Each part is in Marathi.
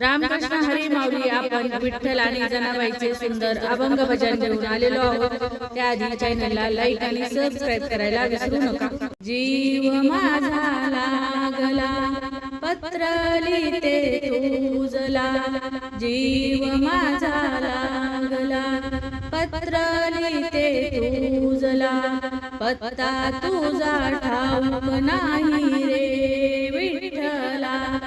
रामकृष्ण हरी माऊली आपण विठ्ठल आणि जनाबाईचे सुंदर अभंग भजन घेऊन आलेलो आहोत. त्याआधी चॅनलला लाईक आणि सबस्क्राईब करायला विसरू नका. जीव माझा लागला पत्र लिहिते तुझला जीव माझा लागला पत्र लिहिते तुझला पत्ता तुझा ठाऊक नाही रे.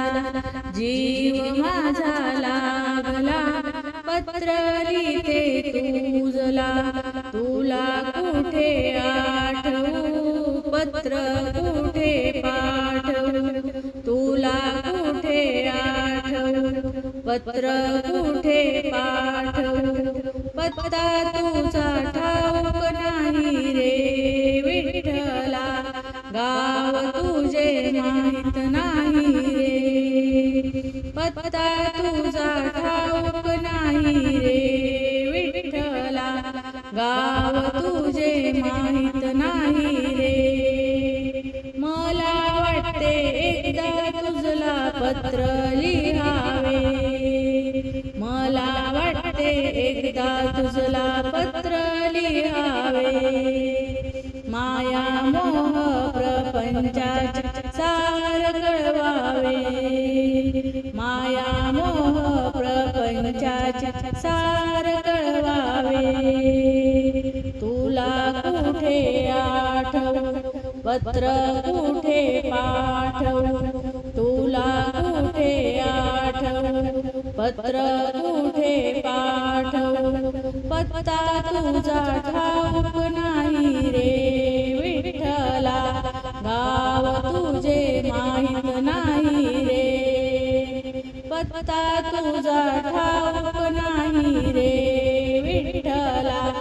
तुझला जीव माझा लागला पत्र लिहिते तुझला तुला कुठे आठवू? पत्र कुठे पाठवू? तुला कुठे आठवू? पत्र कुठे पाठवू? पत्ता तुझा ठाऊक नाही रे विठ्ठला. गाव तुझे माहीत नाही आता तुझा ठाऊक नाही रे विठ्ठला. गाव तुझे माहीत नाही रे. मला वाटते एकदा तुझला पत्र लिहावे. मला वाटते एकदा तुझला पत्र लिहावे. माया मोह प्रपंचाचे सार कळवावे. सार कळवावे. तुला कुठे आठव? पत्र कुठे पाठव? तुला कुठे आठव? पत्र कुठे पाठव? पत्ता तुझा ठाऊक आता तुझा ठाऊक नाही रे विठ्ठला.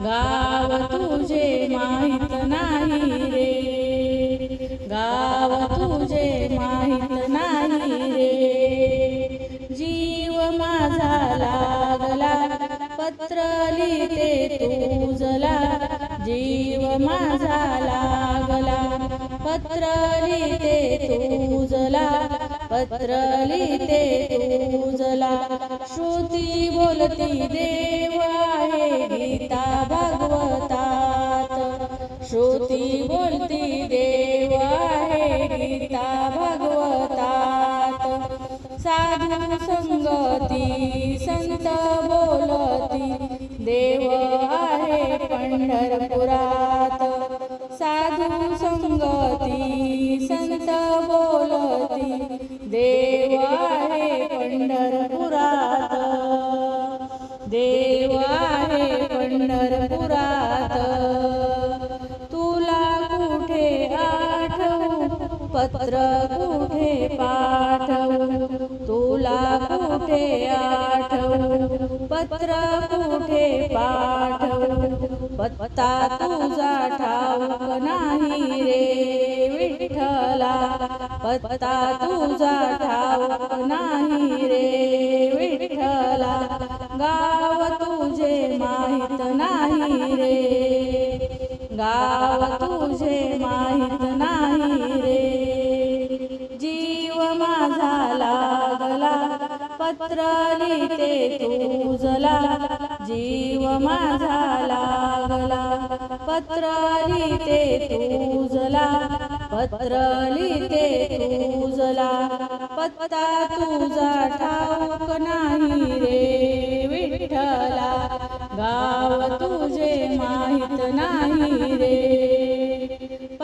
गाव तुझे माहीत नाही रे. गाव तुझे माहीत नाही रे. जीव माझा लागला पत्र लिहिते तुझला जीव माझा लागला पत्र लिहिते तुझला पत्र लिहिते तुझला श्रुती बोलती देव आहे गीता भागवतात. श्रुती बोलती देव आहे गीता भागवतात. साधू संगती संत बोलती देव आहे पंढरपुरा पंढरपुरात तुला कुठे आठवू? पत्र कुठे पाठवू? तुला कुठे आठवू? पत्र कुठे पाठवू? पत्ता तुझा ठाऊक नाही रे विठ्ठला. पत्ता तुझा ठाऊक नाही रे विठ्ठला. गाव तुझे माहीत नाही रे. गाव तुझे माहीत नाही रे. जीव माझा लागला पत्र लिहिते तुझला जीव माझा लागला पत्र लिहिते तुझला पत्र लिहिते तुझला पत्ता तुझा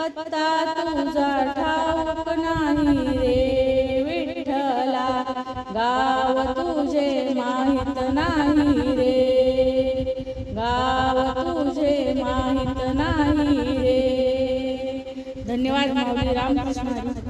पत्ता तुझा ठाऊक नाही रे विठ्ठला. गाव तुझे माहीत नाही रे. गाव तुझे माहीत नाही रे. धन्यवाद माऊली रामकृष्ण.